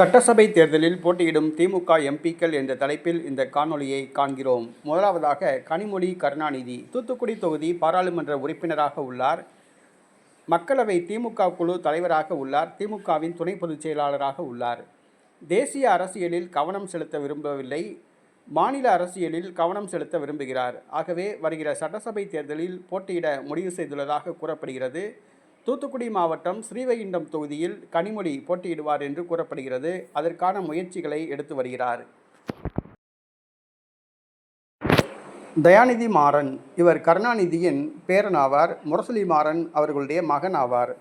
சட்டசபை தேர்தலில் போட்டியிடும் திமுக எம்பிக்கள் என்ற தலைப்பில் இந்த காணொலியை காண்கிறோம். முதலாவதாக கனிமொழி கருணாநிதி தூத்துக்குடி தொகுதி பாராளுமன்ற உறுப்பினராக உள்ளார். மக்களவை திமுக குழு தலைவராக உள்ளார். திமுகவின் துணை பொதுச் செயலாளராக உள்ளார். தேசிய அரசியலில் கவனம் செலுத்த விரும்பவில்லை. மாநில அரசியலில் கவனம் செலுத்த விரும்புகிறார். ஆகவே வருகிற சட்டசபை தேர்தலில் போட்டியிட முடிவு செய்துள்ளதாக கூறப்படுகிறது. தூத்துக்குடி மாவட்டம் ஸ்ரீவைகுண்டம் தொகுதியில் கனிமொழி போட்டியிடுவார் என்று கூறப்படுகிறது. அதற்கான முயற்சிகளை எடுத்து வருகிறார். தயாநிதி மாறன் இவர் கருணாநிதியின் பேரன் ஆவார் முரசொலி மாறன் அவர்களுடைய மகன் ஆவார்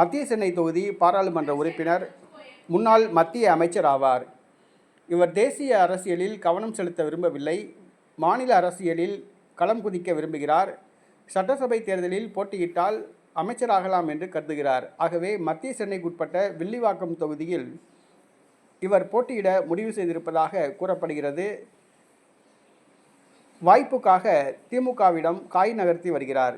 மத்திய சென்னை தொகுதி பாராளுமன்ற உறுப்பினர் முன்னாள் மத்திய அமைச்சர் ஆவார். இவர் தேசிய அரசியலில் கவனம் செலுத்த விரும்பவில்லை. மாநில அரசியலில் களம் குதிக்க விரும்புகிறார். சட்டசபை தேர்தலில் போட்டியிட்டால் அமைச்சராகலாம் என்று கருதுகிறார். ஆகவே மத்திய சென்னைக்குட்பட்ட வில்லிவாக்கம் தொகுதியில் இவர் போட்டியிட முடிவு செய்திருப்பதாக கூறப்படுகிறது. வாய்ப்புக்காக திமுகவிடம் காய் நகர்த்தி வருகிறார்.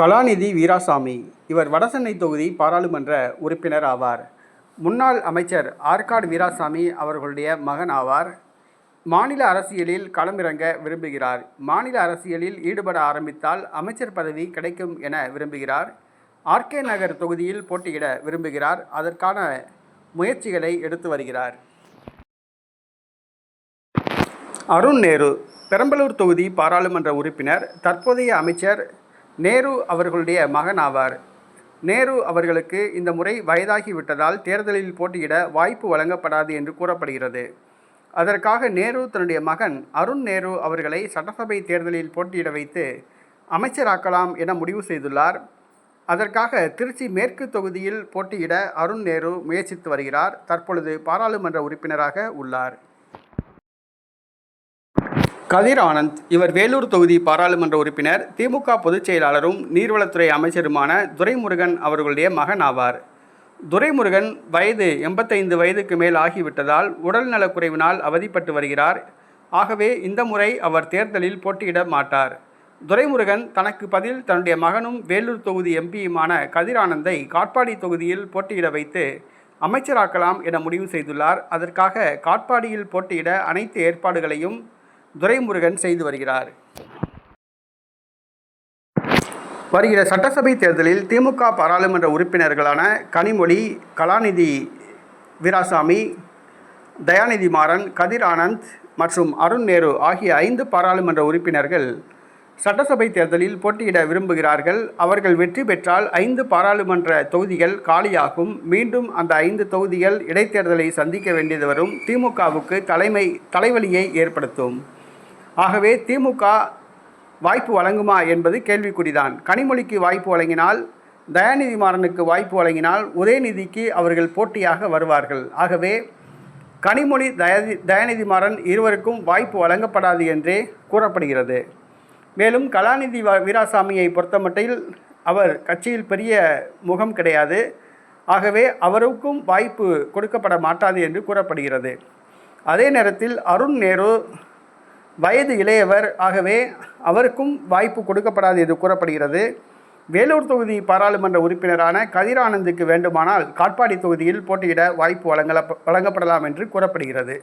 கலாநிதி வீராசாமி இவர் வடசென்னை தொகுதி பாராளுமன்ற உறுப்பினர் ஆவார். முன்னாள் அமைச்சர் ஆற்காடு வீராசாமி அவர்களுடைய மகன் ஆவார். மாநில அரசியலில் களமிறங்க விரும்புகிறார். மாநில அரசியலில் ஈடுபட ஆரம்பித்தால் அமைச்சர் பதவி கிடைக்கும் என விரும்புகிறார். ஆர்கே நகர் தொகுதியில் போட்டியிட விரும்புகிறார். அதற்கான முயற்சிகளை எடுத்து வருகிறார். அருண் நேரு பெரம்பலூர் தொகுதி பாராளுமன்ற உறுப்பினர். தற்போதைய அமைச்சர் நேரு அவர்களுடைய மகன் ஆவார். நேரு அவர்களுக்கு இந்த முறை வயதாகிவிட்டதால் தேர்தலில் போட்டியிட வாய்ப்பு வழங்கப்படாது என்று கூறப்படுகிறது. அதற்காக நேரு தன்னுடைய மகன் அருண் நேரு அவர்களை சட்டசபை தேர்தலில் போட்டியிட வைத்து அமைச்சராக்கலாம் என முடிவு செய்துள்ளார். அதற்காக திருச்சி மேற்கு தொகுதியில் போட்டியிட அருண் நேரு முயற்சித்து வருகிறார். தற்பொழுது பாராளுமன்ற உறுப்பினராக உள்ளார். கதிர் ஆனந்த் இவர் வேலூர் தொகுதி பாராளுமன்ற உறுப்பினர் திமுக பொதுச் செயலாளரும் நீர்வளத்துறை அமைச்சருமான துரைமுருகன் அவர்களுடைய மகன் ஆவார். துரைமுருகன் வயது எண்பத்தைந்து வயதுக்கு மேல் ஆகிவிட்டதால் உடல் நலக்குறைவினால் அவதிப்பட்டு வருகிறார். ஆகவே இந்த முறை அவர் தேர்தலில் போட்டியிட மாட்டார். துரைமுருகன் தனக்கு பதில் தன்னுடைய மகனும் வேலூர் தொகுதி எம்பியுமான கதிர் ஆனந்தை காட்பாடி தொகுதியில் போட்டியிட வைத்து அமைச்சராக்கலாம் என முடிவு செய்துள்ளார். அதற்காக காட்பாடியில் போட்டியிட அனைத்து ஏற்பாடுகளையும் துரைமுருகன் செய்து வருகிறார். வருகிற சட்டசபை தேர்தலில் திமுக பாராளுமன்ற உறுப்பினர்களான கனிமொழி கலாநிதி வீராசாமி தயாநிதி மாறன் கதிர் ஆனந்த் மற்றும் அருண் நேரு ஆகிய ஐந்து பாராளுமன்ற உறுப்பினர்கள் சட்டசபை தேர்தலில் போட்டியிட விரும்புகிறார்கள். அவர்கள் வெற்றி பெற்றால் ஐந்து பாராளுமன்ற தொகுதிகள் காலியாகும். மீண்டும் அந்த ஐந்து தொகுதிகள் இடைத்தேர்தலை சந்திக்க வேண்டியது வரும். திமுகவுக்கு தலைமை தலைவலியை ஏற்படுத்தும். ஆகவே திமுக வாய்ப்பு வழங்குமா என்பது கேள்விக்குறிதான். கனிமொழிக்கு வாய்ப்பு வழங்கினால் தயாநிதி மாறனுக்கு வாய்ப்பு வழங்கினால் உதயநிதிக்கு அவர்கள் போட்டியாக வருவார்கள். ஆகவே கனிமொழி தயாதி தயாநிதி மாறன் இருவருக்கும் வாய்ப்பு வழங்கப்படாது என்றே கூறப்படுகிறது. மேலும் கலாநிதி வீராசாமியை பொறுத்தமட்டில் அவர் கட்சியில் பெரிய முகம் கிடையாது. ஆகவே அவருக்கும் வாய்ப்பு கொடுக்கப்பட மாட்டாது என்று கூறப்படுகிறது. அதே நேரத்தில் அருண் நேரு வயது இளையவர். ஆகவே அவருக்கும் வாய்ப்பு கொடுக்கப்படாது என்று கூறப்படுகிறது. வேலூர் தொகுதி பாராளுமன்ற உறுப்பினரான கதிரானந்துக்கு வேண்டுமானால் காட்பாடி தொகுதியில் போட்டியிட வாய்ப்பு வழங்கல வழங்கப்படலாம் என்று கூறப்படுகிறது.